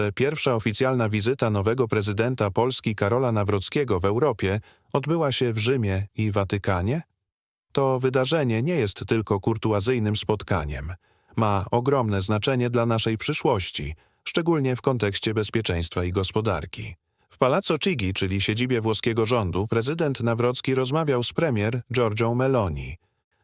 że pierwsza oficjalna wizyta nowego prezydenta Polski Karola Nawrockiego w Europie odbyła się w Rzymie i Watykanie? To wydarzenie nie jest tylko kurtuazyjnym spotkaniem. Ma ogromne znaczenie dla naszej przyszłości, szczególnie w kontekście bezpieczeństwa i gospodarki. W Palazzo Chigi, czyli siedzibie włoskiego rządu, prezydent Nawrocki rozmawiał z premier Giorgią Meloni.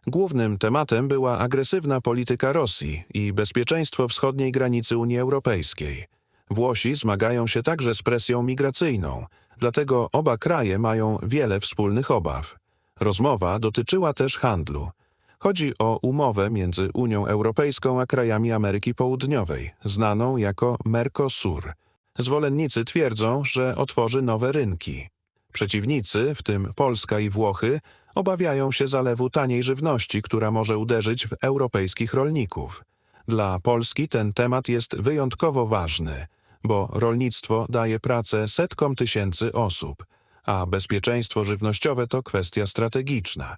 Głównym tematem była agresywna polityka Rosji i bezpieczeństwo wschodniej granicy Unii Europejskiej. Włosi zmagają się także z presją migracyjną, dlatego oba kraje mają wiele wspólnych obaw. Rozmowa dotyczyła też handlu. Chodzi o umowę między Unią Europejską a krajami Ameryki Południowej, znaną jako Mercosur. Zwolennicy twierdzą, że otworzy nowe rynki. Przeciwnicy, w tym Polska i Włochy, obawiają się zalewu taniej żywności, która może uderzyć w europejskich rolników. Dla Polski ten temat jest wyjątkowo ważny, bo rolnictwo daje pracę setkom tysięcy osób, a bezpieczeństwo żywnościowe to kwestia strategiczna.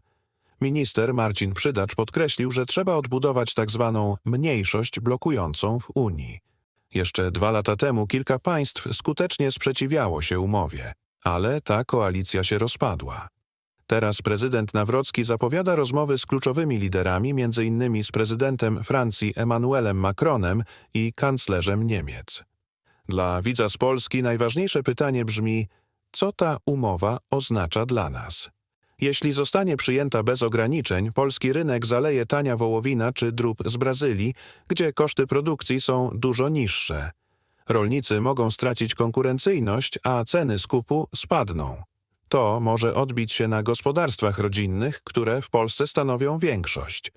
Minister Marcin Przydacz podkreślił, że trzeba odbudować tak zwaną mniejszość blokującą w Unii. Jeszcze dwa lata temu kilka państw skutecznie sprzeciwiało się umowie, ale ta koalicja się rozpadła. Teraz prezydent Nawrocki zapowiada rozmowy z kluczowymi liderami, m.in. z prezydentem Francji Emmanuelem Macronem i kanclerzem Niemiec. Dla widza z Polski najważniejsze pytanie brzmi, co ta umowa oznacza dla nas? Jeśli zostanie przyjęta bez ograniczeń, polski rynek zaleje tania wołowina czy drób z Brazylii, gdzie koszty produkcji są dużo niższe. Rolnicy mogą stracić konkurencyjność, a ceny skupu spadną. To może odbić się na gospodarstwach rodzinnych, które w Polsce stanowią większość.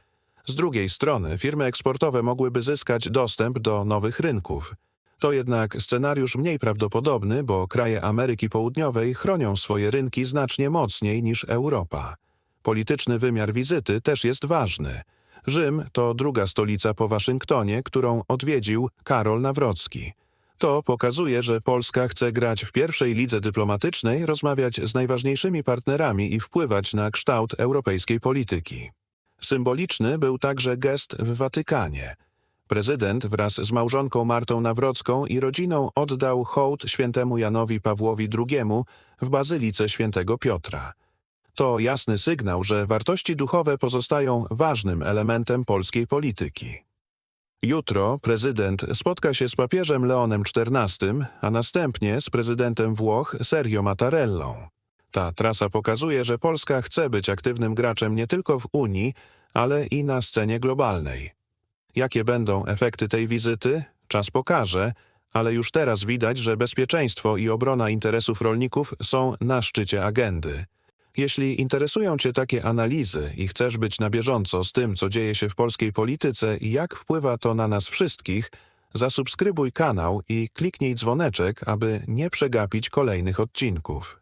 Z drugiej strony firmy eksportowe mogłyby zyskać dostęp do nowych rynków. To jednak scenariusz mniej prawdopodobny, bo kraje Ameryki Południowej chronią swoje rynki znacznie mocniej niż Europa. Polityczny wymiar wizyty też jest ważny. Rzym to druga stolica po Waszyngtonie, którą odwiedził Karol Nawrocki. To pokazuje, że Polska chce grać w pierwszej lidze dyplomatycznej, rozmawiać z najważniejszymi partnerami i wpływać na kształt europejskiej polityki. Symboliczny był także gest w Watykanie. Prezydent wraz z małżonką Martą Nawrocką i rodziną oddał hołd świętemu Janowi Pawłowi II w Bazylice Świętego Piotra. To jasny sygnał, że wartości duchowe pozostają ważnym elementem polskiej polityki. Jutro prezydent spotka się z papieżem Leonem XIV, a następnie z prezydentem Włoch Sergio Mattarellą. Ta trasa pokazuje, że Polska chce być aktywnym graczem nie tylko w Unii, ale i na scenie globalnej. Jakie będą efekty tej wizyty? Czas pokaże, ale już teraz widać, że bezpieczeństwo i obrona interesów rolników są na szczycie agendy. Jeśli interesują Cię takie analizy i chcesz być na bieżąco z tym, co dzieje się w polskiej polityce i jak wpływa to na nas wszystkich, zasubskrybuj kanał i kliknij dzwoneczek, aby nie przegapić kolejnych odcinków.